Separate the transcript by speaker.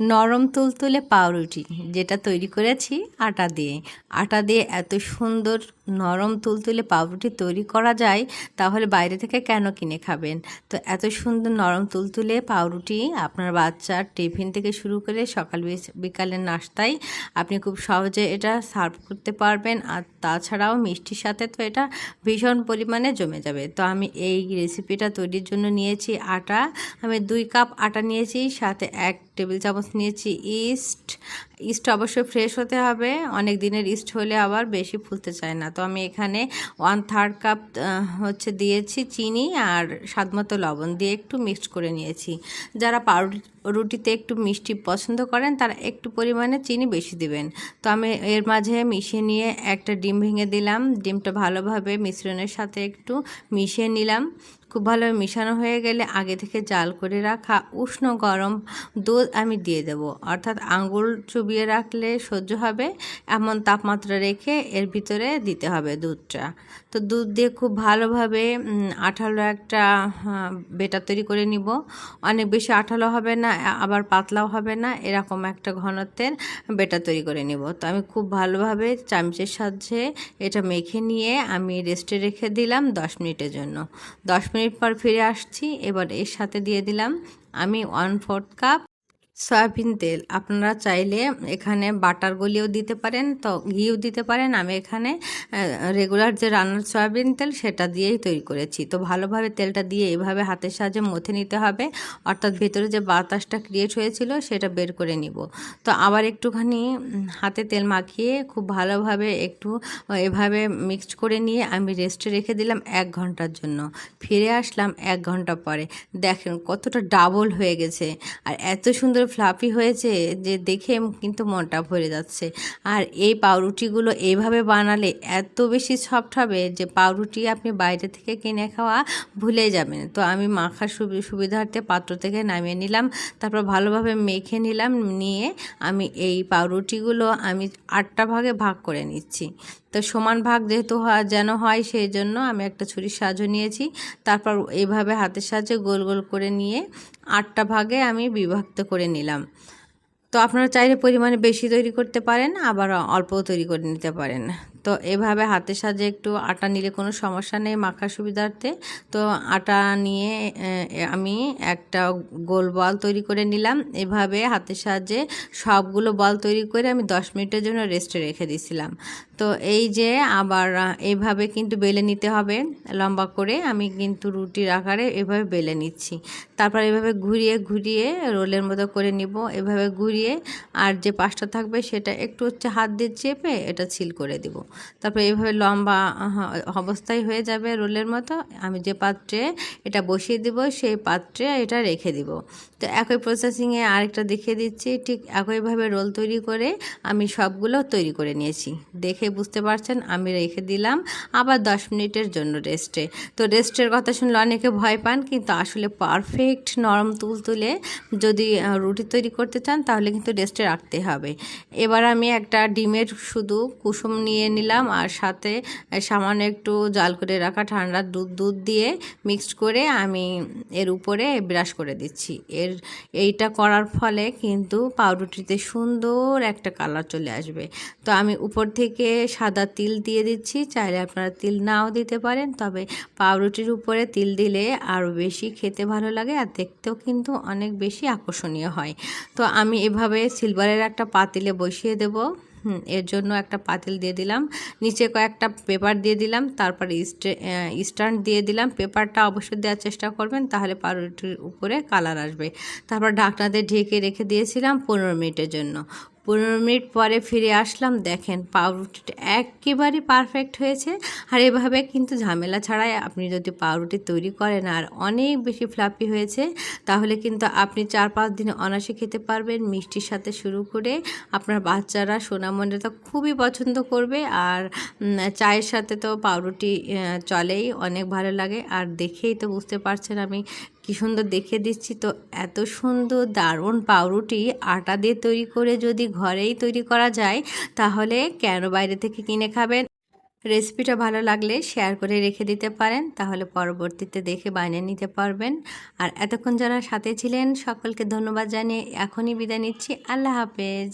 Speaker 1: নরম তুলতুলে পাউরুটি যেটা তৈরি করেছি আটা দিয়ে। আটা দিয়ে এত সুন্দর নরম তুলতুলে পাউরুটি তৈরি করা যায়, তাহলে বাইরে থেকে কেন কিনে খাবেন? তো এত সুন্দর নরম তুলতুলে পাউরুটি আপনার বাচ্চার টিফিন থেকে শুরু করে সকাল বিকালের নাস্তায় আপনি খুব সহজে এটা সার্ভ করতে পারবেন। আর তাছাড়াও মিষ্টির সাথে তো এটা ভীষণ পরিমাণে জমে যাবে। তো আমি এই রেসিপিটা তৈরির জন্য নিয়েছি আটা। আমি দুই কাপ আটা নিয়েছি, সাথে এক টেবিল চামচ নিয়েছি ইস্ট। ইস্ট অবশ্যই ফ্রেশ হতে হবে। অনেক দিনের ইস্ট হলে আবার বেশি ফুলতে চায় না। তো আমি এখানে ওয়ান থার্ড কাপ হচ্ছে দিয়েছি চিনি আর স্বাদমতো লবণ দিয়ে একটু মিক্সড করে নিয়েছি। যারা পাউরুটিতে একটু মিষ্টি পছন্দ করেন, তারা একটু পরিমাণে চিনি বেশি দিবেন। তো আমি এর মাঝে মিশিয়ে নিয়ে একটা ডিম ভেঙে দিলাম। ডিমটা ভালোভাবে মিশ্রণের সাথে একটু মিশিয়ে নিলাম। খুব ভালোভাবে মিশানো হয়ে গেলে আগে থেকে জাল করে রাখা উষ্ণ গরম দুধ আমি দিয়ে দেব। অর্থাৎ আঙ্গুল চুবিয়ে রাখলে সহ্য হবে, এমন তাপমাত্রা রেখে এর ভিতরে দিতে হবে দুধটা। তো দুধ দিয়ে খুব ভালোভাবে আঠালো একটা বেটা তৈরি করে নিব। অনেক বেশি আঠালো হবে না, আবার পাতলাও হবে না, এরকম একটা ঘনত্বের বেটা তৈরি করে নিব। তো আমি খুব ভালোভাবে চামচের সাহায্যে এটা মেখে নিয়ে আমি রেস্টে রেখে দিলাম দশ মিনিটের জন্য। দশ মিনিট পর ফিরে আসছি। এবার এর সাথে দিয়ে দিলাম আমি ওয়ান ফোর্থ কাপ সয়াবিন তেল। আপনারা চাইলে এখানে বাটার গলিও দিতে পারেন, তো ঘিও দিতে পারেন। আমি এখানে রেগুলার যে রান্নার সয়াবিন তেল, সেটা দিয়েই তৈরি করেছি। তো ভালোভাবে তেলটা দিয়ে এভাবে হাতের সাহায্যে মথে নিতে হবে। অর্থাৎ ভেতরে যে বাতাসটা ক্রিয়েট হয়েছিল, সেটা বের করে নিব। তো আবার একটুখানি হাতে তেল মাখিয়ে খুব ভালোভাবে একটু, এভাবে মিক্সড করে নিয়ে আমি রেস্টে রেখে দিলাম এক ঘণ্টার জন্য। ফিরে আসলাম এক ঘণ্টা পরে। দেখেন কতটা ডাবল হয়ে গেছে। আর এত সুন্দর ফ্লাফি হয়েছে যে দেখে কিন্তু মনটা ভরে যাচ্ছে। আর এই পাউরুটিগুলো এইভাবে বানালে এত বেশি সফট হবে যে পাউরুটি আপনি বাইরে থেকে কিনে খাওয়া ভুলে যাবেন। তো আমি মাখার সুবি- সুবিধার্থে পাত্র থেকে নামিয়ে নিলাম, তারপর ভালোভাবে মেখে নিলাম, নিয়ে আমি এই পাউরুটিগুলো আমি আটটা ভাগে ভাগ করে নিচ্ছি। তো সমান ভাগ যেহেতু যেন হয় সেই জন্য আমি একটা ছুরির সাহায্য নিয়েছি। তারপর এইভাবে হাতের সাহায্যে গোল গোল করে নিয়ে আটটা ভাগে আমি বিভক্ত করে নিলাম। তো আপনারা চাইলে পরিমাণে বেশি তৈরি করতে পারেন, আবার অল্পও তৈরি করে নিতে পারেন। তো এভাবে হাতের সাহায্যে একটু আটা নিলে কোনো সমস্যা নেই মাখার সুবিধার্থে। তো আটা নিয়ে আমি একটা গোল বল তৈরি করে নিলাম। এভাবে হাতের সাহায্যে সবগুলো বল তৈরি করে আমি দশ মিনিটের জন্য রেস্টে রেখে দিয়েছিলাম তো এই যে আবার এভাবে কিন্তু বেলে নিতে হবে। লম্বা করে আমি কিন্তু রুটির আকারে এভাবে বেলে নিচ্ছি। তারপর এভাবে ঘুরিয়ে ঘুরিয়ে রোলের মতো করে নিব। এভাবে ঘুরিয়ে আর যে পাশটা থাকবে সেটা একটু হচ্ছে হাত দিয়ে চেপে এটা ছিল করে দিব। তারপর এইভাবে লম্বা অবস্থায় হয়ে যাবে রোলের মতো। আমি যে পাত্রে এটা বসিয়ে দিব, সেই পাত্রে এটা রেখে দিব। তো একই প্রসেসিংয়ে আরেকটা দেখিয়ে দিচ্ছি। ঠিক একইভাবে রোল তৈরি করে আমি সবগুলো তৈরি করে নিয়েছি। দেখে বুঝতে পারছেন, আমি রেখে দিলাম। আবার দশ মিনিটের জন্য রেস্টে তো রেস্টের কথা শুনলে অনেকে ভয় পান, কিন্তু আসলে পারফেক্ট নরম তুলতুলে যদি রুটি তৈরি করতে চান, তাহলে কিন্তু রেস্টে রাখতে হবে। এবার আমি একটা ডিমের শুধু কুসুম নিয়ে নিলাম আর সাথে সামান্য একটু জাল করে রাখা ঠান্ডা দুধ দুধ দিয়ে মিক্সড করে আমি এর উপরে ব্রাশ করে দিচ্ছি। এর এইটা করার ফলে কিন্তু পাউরুটিতে সুন্দর একটা কালার চলে আসবে। তো আমি উপর থেকে সাদা তিল দিয়ে দিচ্ছি, চাইলে আপনারা তিল নাও দিতে পারেন, তবে পাউরুটির উপরে তিল দিলে আরও বেশি খেতে ভালো লাগে আর দেখতেও কিন্তু অনেক বেশি আকর্ষণীয় হয়। তো আমি এভাবে সিলভারের একটা পাতিলে বসিয়ে দেব। এর জন্য একটা পাতিল দিয়ে দিলাম। নিচে কয়েকটা পেপার দিয়ে দিলাম, তারপর স্ট্যান্ড দিয়ে দিলাম। পেপারটা অবশ্যই দেওয়ার চেষ্টা করবেন, তাহলে পাউরুটির উপরে কালার আসবে। তারপর ঢাকনাতে ঢেকে রেখে দিয়েছিলাম পনেরো মিনিটের জন্য। পনেরো মিনিট পরে ফিরে আসলাম। দেখেন পাউরুটিটা একেবারে পারফেক্ট হয়েছে। আর এভাবে কিন্তু ঝামেলা ছাড়াই আপনি যদি পাউরুটি তৈরি করেন আর অনেক বেশি ফ্লাপি হয়েছে, তাহলে কিন্তু আপনি চার পাঁচ দিন অনাসে খেতে পারবেন। মিষ্টির সাথে শুরু করে আপনার বাচ্চারা সোনামন্ডে তো খুবই পছন্দ করবে। আর চায়ের সাথে তো পাউরুটি চলেই, অনেক ভালো লাগে। আর দেখেই তো বুঝতে পারছেন আমি কি সুন্দর দেখে দিচ্ছি তো। এত সুন্দর দারুণ পাউরুটি আটা দিয়ে তৈরি করে যদি ঘরেই তৈরি করা যায়, তাহলে কেন বাইরে থেকে কিনে খাবেন? রেসিপিটা ভালো লাগলে শেয়ার করে রেখে দিতে পারেন, তাহলে পরবর্তীতে দেখে বানিয়ে নিতে পারবেন। আর এতক্ষণ যারা সাথে ছিলেন, সকলকে ধন্যবাদ জানিয়ে এখনই বিদায় নিচ্ছি। আল্লাহ হাফেজ।